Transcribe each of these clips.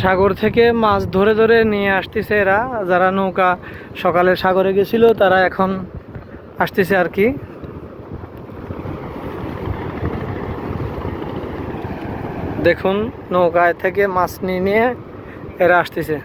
সাগর থেকে মাছ ধরে ধরে নিয়ে আসতেছে এরা। যারা নৌকা সকালে সাগরে গেছিল, তারা এখন আসতেছে আর কি। দেখুন, নৌকায় থেকে মাছ নিয়ে নিয়ে এরা আসতেছে।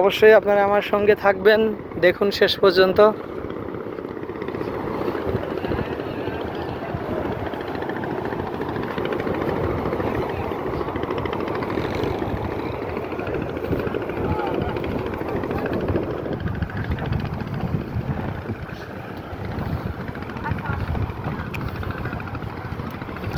অবশ্যই আপনারা আমার সঙ্গে থাকবেন। দেখুন শেষ পর্যন্ত।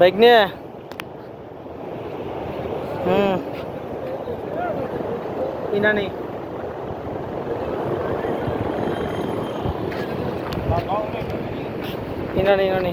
బైక్నే ఈనాని ఈనాని ఈనాని